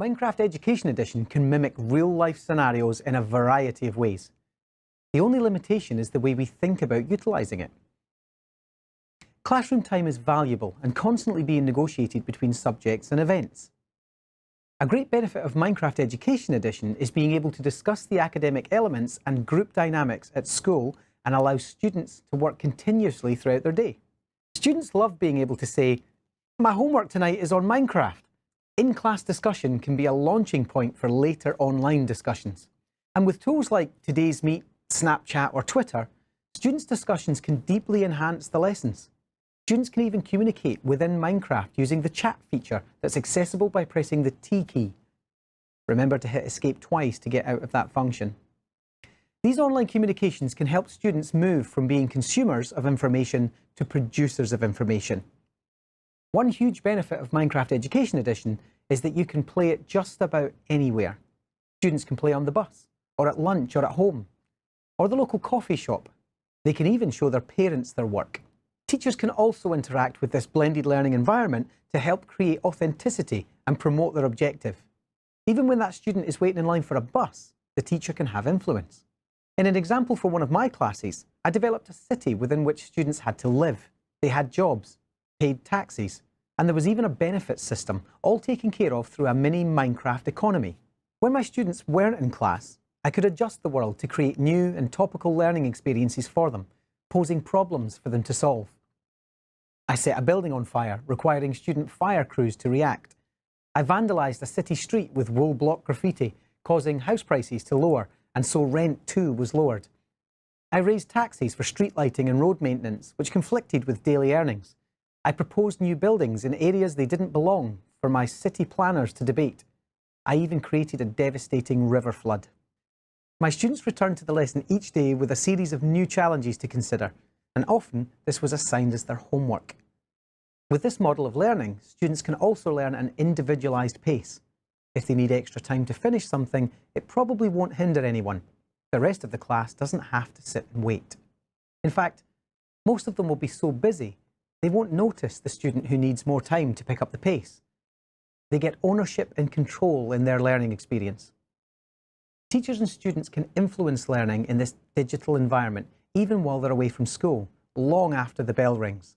Minecraft Education Edition can mimic real-life scenarios in a variety of ways. The only limitation is the way we think about utilising it. Classroom time is valuable and constantly being negotiated between subjects and events. A great benefit of Minecraft Education Edition is being able to discuss the academic elements and group dynamics at school and allow students to work continuously throughout their day. Students love being able to say, my homework tonight is on Minecraft. In-class discussion can be a launching point for later online discussions. And with tools like Today's Meet, Snapchat or Twitter, students' discussions can deeply enhance the lessons. Students can even communicate within Minecraft using the chat feature that's accessible by pressing the T key. Remember to hit escape twice to get out of that function. These online communications can help students move from being consumers of information to producers of information. One huge benefit of Minecraft Education Edition is that you can play it just about anywhere. Students can play on the bus, or at lunch, or at home, or the local coffee shop. They can even show their parents their work. Teachers can also interact with this blended learning environment to help create authenticity and promote their objective. Even when that student is waiting in line for a bus, the teacher can have influence. In an example for one of my classes, I developed a city within which students had to live. They had jobs, paid taxes, and there was even a benefits system, all taken care of through a mini Minecraft economy. When my students weren't in class, I could adjust the world to create new and topical learning experiences for them, posing problems for them to solve. I set a building on fire, requiring student fire crews to react. I vandalised a city street with wool block graffiti, causing house prices to lower and so rent too was lowered. I raised taxes for street lighting and road maintenance, which conflicted with daily earnings. I proposed new buildings in areas they didn't belong for my city planners to debate. I even created a devastating river flood. My students returned to the lesson each day with a series of new challenges to consider, and often this was assigned as their homework. With this model of learning, students can also learn at an individualised pace. If they need extra time to finish something, it probably won't hinder anyone. The rest of the class doesn't have to sit and wait. In fact, most of them will be so busy, they won't notice the student who needs more time to pick up the pace. They get ownership and control in their learning experience. Teachers and students can influence learning in this digital environment even while they're away from school, long after the bell rings.